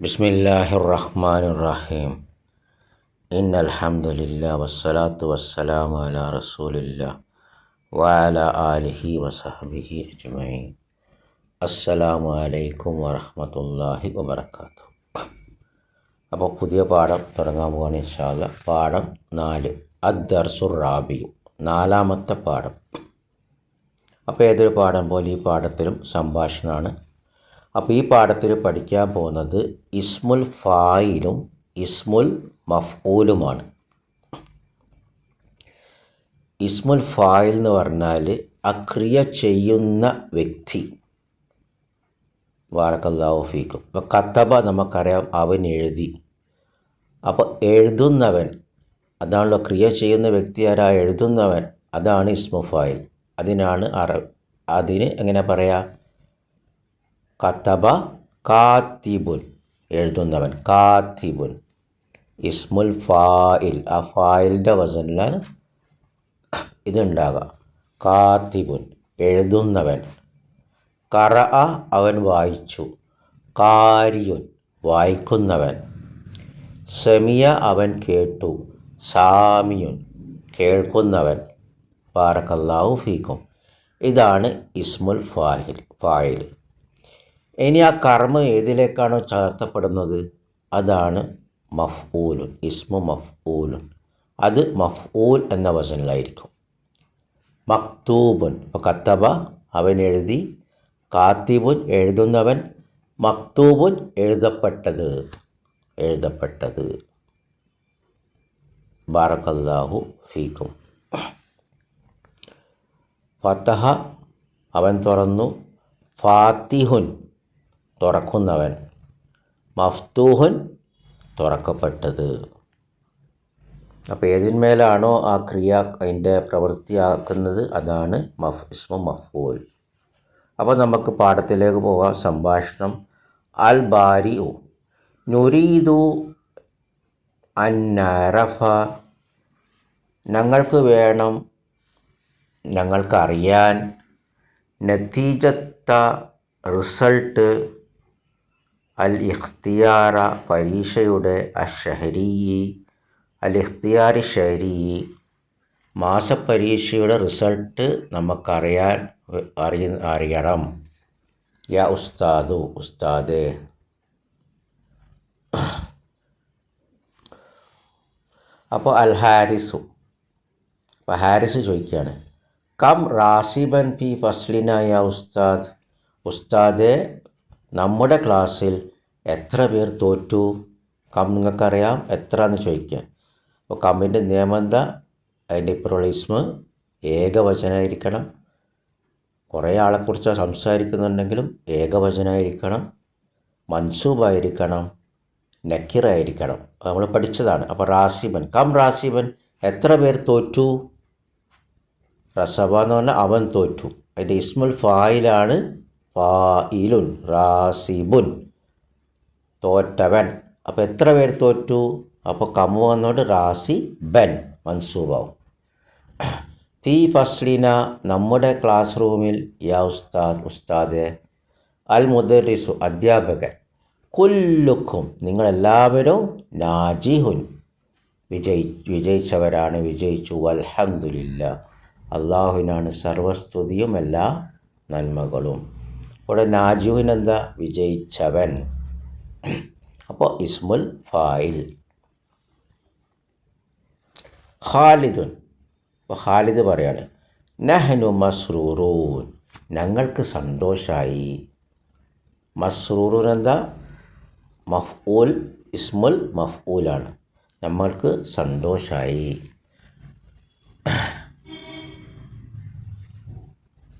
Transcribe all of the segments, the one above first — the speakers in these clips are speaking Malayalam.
ബിസ്മില്ലാഹി റഹ്മാൻ റഹീം ഇൻ അൽഹംദുലില്ല വസ്സലാത്തു വസ്സലാമു അല റസൂലില്ല വാല ആലിഹി വസഹബിഹി അജ്മൈൻ അസ്സലാമു അലൈക്കും വറഹമത്തല്ലാഹി വബർക്കാത്തു അപ്പോൾ പുതിയ പാഠം തുടങ്ങാൻ പോവാണ് ഇൻഷാല്ല പാഠം നാല്. അദ്ദർസുർ റാബി നാലാമത്തെ പാഠം. അപ്പോൾ ഏതൊരു പാഠം പോലെ ഈ പാഠത്തിലും സംഭാഷണമാണ് അപ്പോൾ ഈ പാഠത്തിൽ പഠിക്കാൻ പോകുന്നത് ഇസ്മുൽ ഫായിലും ഇസ്മുൽ മഫ്ഊലുമാണ്. ഇസ്മുൽ ഫായിൽ എന്ന് പറഞ്ഞാൽ അക്രിയ ചെയ്യുന്ന വ്യക്തി. വാറക്കല്ലാഹു ഫീക്കും. ഇപ്പോൾ കത്തബ നമുക്കറിയാം അവൻ എഴുതി. അപ്പോൾ എഴുതുന്നവൻ അതാണല്ലോ ക്രിയ ചെയ്യുന്ന വ്യക്തി ആരാ? എഴുതുന്നവൻ. അതാണ് ഇസ്മു ഫായിൽ. അതിനാണ് അറ അതിന് എങ്ങനെ പറയാ? കത്തബ കാത്തിബുൻ. എഴുതുന്നവൻ കാത്തിബുൻ. ഇസ്മുൽ ഫായിൽ. ആ ഫായിലിന്റെ വസനിലാണ് ഇതുണ്ടാകുക കാത്തിബുൻ. എഴുതുന്നവൻ. കറ അവൻ വായിച്ചു. കാരിയുൻ. വായിക്കുന്നവൻ. സെമിയ അവൻ കേട്ടു. സാമിയുൻ. കേൾക്കുന്നവൻ. ബാറക്കല്ലാഹു ഫീക്കും. ഇതാണ് ഇസ്മുൽ ഫാഹിൽ ഫായിൽ. ഇനി ആ കർമ്മം ഏതിലേക്കാണോ ചേർത്തപ്പെടുന്നത്? അതാണ് മഫ്ഊലുൻ ഇസ്മു മഫ്ഊലുൻ. അത് മഫ്ഊൽ എന്ന വചനിലായിരിക്കും. മക്തൂബുൻ കത്തബ അവൻ എഴുതി. കാത്തിബുൻ എഴുതുന്നവൻ. മക്തൂബുൻ എഴുതപ്പെട്ടത്. എഴുതപ്പെട്ടത്. ബാറക്കല്ലാഹു ഫീക്കും ഫത്തഹ അവൻ തുറന്നു. ഫാത്തിഹുൻ തുറക്കുന്നവൻ. മഫ്തൂഹുൻ തുറക്കപ്പെട്ടത്. അപ്പോൾ ഏതിന്മേലാണോ ആ ക്രിയ അതിന്റെ പ്രവൃത്തിയാക്കുന്നത്? അതാണ് മഫ് ഇസ്മ മഫൂൽ. അപ്പോൾ നമുക്ക് പാഠത്തിലേക്ക് പോകാം. സംഭാഷണം. അൽ ബാരിഉ നുരീദു അന്നറഫ ഞങ്ങൾക്ക് വേണം ഞങ്ങൾക്കറിയാൻ. നത്തീജത്ത റിസൾട്ട്. അൽ ഇഖ്തിയാറ പരീക്ഷയുടെ അഷഹരീ അൽ ഇഖ്തിയാരി ഷഹരീ മാസപരീക്ഷയുടെ റിസൾട്ട് നമുക്കറിയാൻ അറിയ അറിയണം. യാ ഉസ്താദു ഉസ്താദേ. അപ്പോൾ അൽ ഹാരിസു അപ്പോൾ ഹാരിസ് ചോദിക്കുകയാണ് കം റാസിബൻ പി ഫസ്ലിന യാ ഉസ്താദ്? ഉസ്താദെ നമ്മുടെ ക്ലാസ്സിൽ എത്ര പേർ തോറ്റു? കം നിങ്ങൾക്കറിയാം എത്ര എന്ന് ചോദിക്കുക അപ്പോൾ കമ്മിന്റെ നിയമം എന്താ അതിന്റെ ഇപ്രോളിസ്മ് ഏകവചനമായിരിക്കണം കുറേ ആളെക്കുറിച്ച് സംസാരിക്കുന്നുണ്ടെങ്കിലും ഏകവചനമായിരിക്കണം മൻസൂബായിരിക്കണം. നക്കിറായിരിക്കണം. നമ്മൾ പഠിച്ചതാണ്. അപ്പോൾ റാസിബൻ. കം റാസിബൻ എത്ര പേർ തോറ്റു? റസബ എന്ന് പറഞ്ഞാൽ അവൻ തോറ്റു. അതിന്റെ ഇസ്മുൽ ഫായിലാണ് ഫായിലുൻ റാസിബുൻ. തോറ്റവൻ. അപ്പോൾ എത്ര പേർ തോറ്റു? അപ്പോൾ കമ്മു വന്നോണ്ട് റാസി ബൻ മൻസൂബാവും. ഫി ഫസ്ലിന നമ്മുടെ ക്ലാസ് റൂമിൽ യാ ഉസ്താദ് ഉസ്താദ്. അൽ മുദറിസു അധ്യാപകൻ. കുല്ലുക്കും നിങ്ങളെല്ലാവരും നാജിഹുൻ. വിജയി വിജയിച്ചവരാണ് വിജയിച്ചു. അലഹമില്ല അള്ളാഹുവിനാണ് സർവസ്തുതിയും എല്ലാ നന്മകളും. ഇവിടെ നാജുവിൻ എന്താ വിജയിച്ചവൻ. അപ്പോൾ ഇസ്മുൽ ഫായിൽ. ഖാലിദുൻ. അപ്പോൾ ഖാലിദ് പറയാണ് നഹ്നു മസ്രൂറൂൻ ഞങ്ങൾക്ക് സന്തോഷമായി മസ്രൂറൂൻ എന്താ മഫ്ഊൽ ഇസ്മുൽ മഫ്ഊലാണ്. നമ്മൾക്ക് സന്തോഷമായി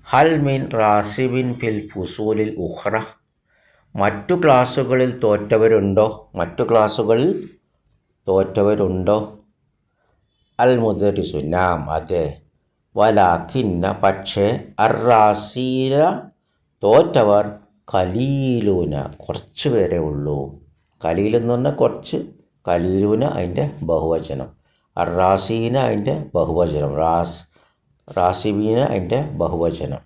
ഹൽ മിൻ റാസിബിൻ ഫിൽ ഫുസൂലിൽ ഉഹ്റ മറ്റു ക്ലാസ്സുകളിൽ തോറ്റവരുണ്ടോ? മറ്റു ക്ലാസ്സുകളിൽ തോറ്റവരുണ്ടോ? അൽ മുദരിസു നാം അതെ. വലാഖിന്ന പക്ഷേ അറാസീല തോറ്റവർ കലീലൂന കുറച്ച് പേരേ ഉള്ളൂ. കലീൽ എന്ന് പറഞ്ഞാൽ കുറച്ച്. കലീലൂന അതിന്റെ ബഹുവചനം. അറാസീന അതിന്റെ ബഹുവചനം. റാസ് റാസിബീന അതിന്റെ ബഹുവചനം.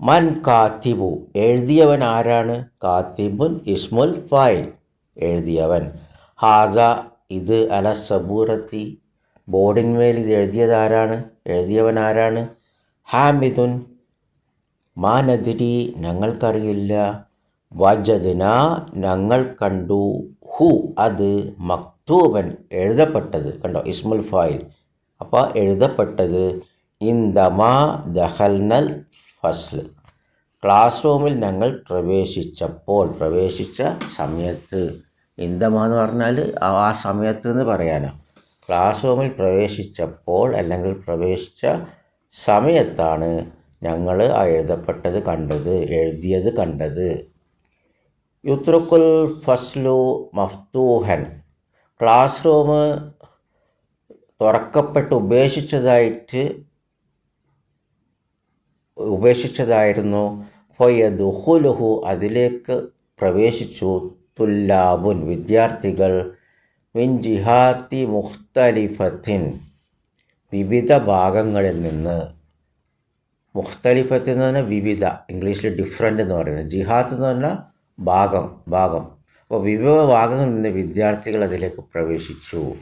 മൻ കാത്തിബു എഴുതിയവൻ ആരാണ്? കാത്തിബുൻ ഇസ്മുൽ ഫായിൽ. എഴുതിയവൻ ഹാദ ഇത് അല സബൂറത്തി. ബോർഡിന്മേൽ ഇത് എഴുതിയത് ആരാണ്? എഴുതിയവൻ ആരാണ്? ഹാമിദുൻ. മാനദിരി ഞങ്ങൾക്കറിയില്ല. വജദിന ഞങ്ങൾ കണ്ടു. ഹു അത് മക്തൂബൻ എഴുതപ്പെട്ടത്. കണ്ടോ? ഇസ്മുൽ ഫായിൽ. അപ്പോൾ എഴുതപ്പെട്ടത് ഇന്ദമാ ദഹൽനൽ ഫസ്ൽ. ക്ലാസ് റൂമിൽ ഞങ്ങൾ പ്രവേശിച്ചപ്പോൾ പ്രവേശിച്ച സമയത്ത് ഇന്ദമ എന്ന് പറഞ്ഞാൽ ആ സമയത്ത് എന്ന് പറയാനോ. ക്ലാസ് റൂമിൽ പ്രവേശിച്ചപ്പോൾ അല്ലെങ്കിൽ പ്രവേശിച്ച സമയത്താണ് ഞങ്ങൾ ആ എഴുതപ്പെട്ടത് കണ്ടത് എഴുതിയത് കണ്ടത്. യുത്രുക്കുൽ ഫസ്ലു മഫ്തൂഹൻ. Class room തുറക്കപ്പെട്ട് ഉപേക്ഷിച്ചതായിട്ട് ഉപേക്ഷിച്ചതായിരുന്നു. ഫയദുഹുലുഹു അതിലേക്ക് പ്രവേശിച്ചു. തുല്ലാബുൻ വിദ്യാർത്ഥികൾ മിൻ ജിഹാത്തി മുഖ്തലിഫത്തിൻ വിവിധ ഭാഗങ്ങളിൽ നിന്ന്. മുഖ്തലിഫത്ത് എന്ന് പറഞ്ഞാൽ വിവിധ ഇംഗ്ലീഷിൽ ഡിഫറെന്റ് എന്ന് പറയുന്നത്. ജിഹാത്ത് എന്ന് പറഞ്ഞാൽ ഭാഗം ഭാഗം. അപ്പോൾ വിവിധ ഭാഗങ്ങളിൽ നിന്ന് വിദ്യാർത്ഥികൾ അതിലേക്ക് പ്രവേശിച്ചു.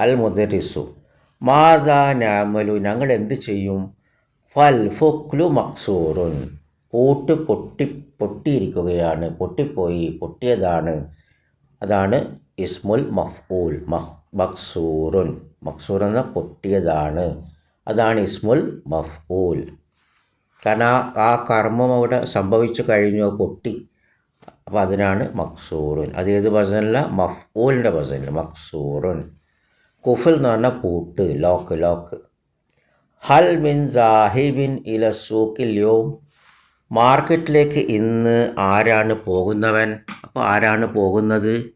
അൽ മുദരിസു മാതാ നാമലു ഞങ്ങൾ എന്ത് ചെയ്യും? ഫൽ ഫുക്ലു മക്സൂറുൻ. പൂട്ട് പൊട്ടി പൊട്ടിയിരിക്കുകയാണ്. പൊട്ടിപ്പോയി പൊട്ടിയതാണ്. അതാണ് ഇസ്മുൽ മഫ്ഊൽ മക്സൂറുൻ. മക്സൂർ എന്ന പൊട്ടിയതാണ്. അതാണ് ഇസ്മുൽ മഫ്ഊൽ. കാരണം ആ കർമ്മം അവിടെ സംഭവിച്ചു കഴിഞ്ഞു പൊട്ടി. അപ്പോൾ അതിനാണ് മക്സൂറുൻ. അത് ഏത് ബസനല്ല മഫ്ഊലിന്റെ ഭസനിൽ മക്സൂറുൻ. കുഫൽ എന്ന് പറഞ്ഞാൽ പൂട്ട് ലോക്ക് ലോക്ക്. ഹൽ മിൻ സാഹിബിൻ ഇല സൂക്കിൽ യോം. മാർക്കറ്റിലേക്ക് ഇന്ന് ആരാണ് പോകുന്നവൻ? അപ്പോൾ ആരാണ് പോകുന്നത്?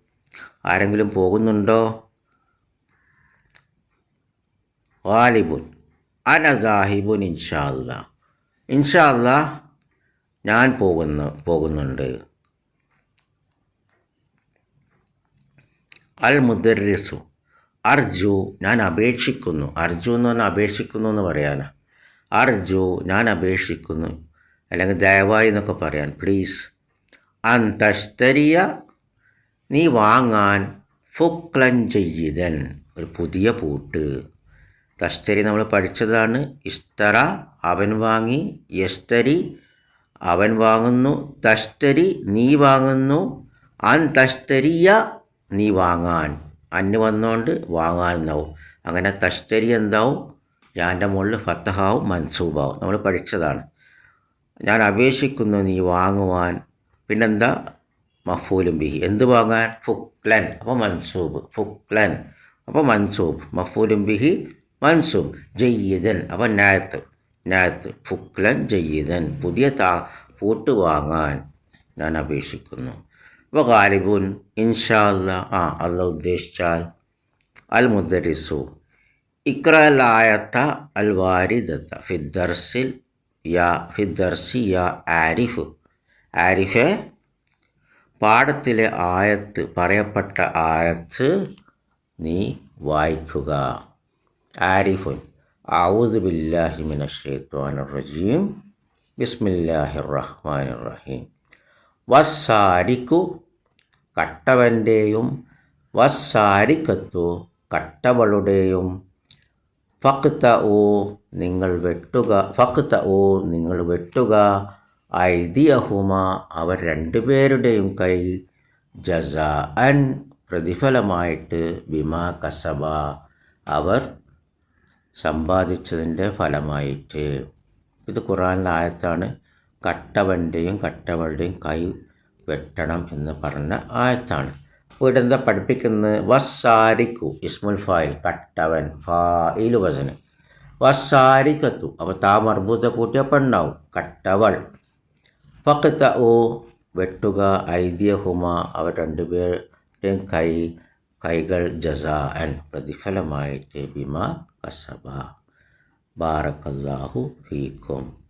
ആരെങ്കിലും പോകുന്നുണ്ടോ? വാലിബുൻ അന സാഹിബുൻ ഇൻഷാല്ല ഇൻഷാല്ല ഞാൻ പോകുന്നു പോകുന്നുണ്ട്. അൽ മുദറിസു അർജു ഞാൻ അപേക്ഷിക്കുന്നു. അർജു എന്ന് പറഞ്ഞാൽ അപേക്ഷിക്കുന്നു എന്ന് പറയാനാ. അർജു ഞാൻ അപേക്ഷിക്കുന്നു. അല്ലെങ്കിൽ ദയവായി എന്നൊക്കെ പറയാൻ. പ്ലീസ് അന്തസ്തരിയ നീ വാങ്ങാൻ ഫുക്ലൻ ചെയ്തൻ. ഒരു പുതിയ പൂട്ട്. തസ്തരി നമ്മൾ പഠിച്ചതാണ്. ഇസ്തറ അവൻ വാങ്ങി. യസ്തരി അവൻ വാങ്ങുന്നു. തസ്തരി നീ വാങ്ങുന്നു. അൻ തസ്തരിയ നീ വാങ്ങാൻ. അന്ന് വന്നുകൊണ്ട് ഉണ്ടാവും അങ്ങനെ തശ്തരി എന്താവും? ഞാന്റെ മുകളിൽ ഫത്തഹാവും മൻസൂബാവും. നമ്മൾ പഠിച്ചതാണ്. ഞാൻ അപേക്ഷിക്കുന്നു നീ വാങ്ങുവാൻ. പിന്നെന്താ? മഫൂലും ബിഹി. എന്ത് വാങ്ങാൻ? ഫുക്ലൻ. അപ്പോൾ മൻസൂബ്. ഫുക്ലൻ. അപ്പോൾ മൻസൂബ്. മഫൂലും ബിഹി മൻസൂബ്. ജയ്യതൻ അപ്പോൾ നായത്ത് നായത്ത് ഫുക്ലൻ ജയ്യതൻ പുതിയ താ പൂട്ട് വാങ്ങാൻ ഞാൻ അപേക്ഷിക്കുന്നു. അപ്പോൾ ഗാലിബുൻ ഇൻഷാ അല്ലാ ആ അല്ല ഉദ്ദേശിച്ചാൽ അൽ മുദരിസു ഇക്രലായത്ത അൽ വാരിദത്ത ഫിദ്ദർസിൽ യാ ഫിദ്ദർസി യാ ആരിഫ്. ആരിഫെ പാഠത്തിലെ ആയത്ത് പറയപ്പെട്ട ആയത്ത് നീ വായിക്കുക. ആരിഫുൻ ഔദ് ബില്ലാഹി മിന ഷെയ്ത്വാൻ റജീം. ബിസ്മില്ലാഹിർ റഹ്മാൻ റഹീം. വസ്സാരിക്കു കട്ടവന്റെയും വസ്സാരിക്കത്തു കട്ടവളുടെയും. ഫക്ത ഓ നിങ്ങൾ വെട്ടുക ഫക്ത ഓ നിങ്ങൾ വെട്ടുക. ഐദിയഹുമ അവർ രണ്ടുപേരുടെയും കൈ ജസ അൻ പ്രതിഫലമായിട്ട് ബിമാ കസബ അവർ സമ്പാദിച്ചതിന്റെ ഫലമായിട്ട്. ഇത് ഖുറാനിലെ ആയത്താണ് കട്ടവന്റെയും കട്ടവളുടെയും കൈ വെട്ടണം എന്ന് പറഞ്ഞ ആയത്താണ്. അപ്പോൾ എന്താ പഠിപ്പിക്കുന്നത് വസ്സാരിക്കു ഇസ്മുൽ ഫായിൽ കട്ടവൻ ഫായിൽ വസന് വസ്സാരിക്കത്തു അപ്പോൾ താ മർബൂത്ത കൂട്ടിയപ്പോൾ ഉണ്ടാവും കട്ടവൾ. ഫക്കത്ത ഓ വെട്ടുക ഐതിഹുമ അവർ രണ്ടുപേരുടെയും കൈ കൈകൾ ജസാൻ പ്രതിഫലമായിട്ട് ബിമ കസബ. ബാറക്കല്ലാഹു ഫീക്കും.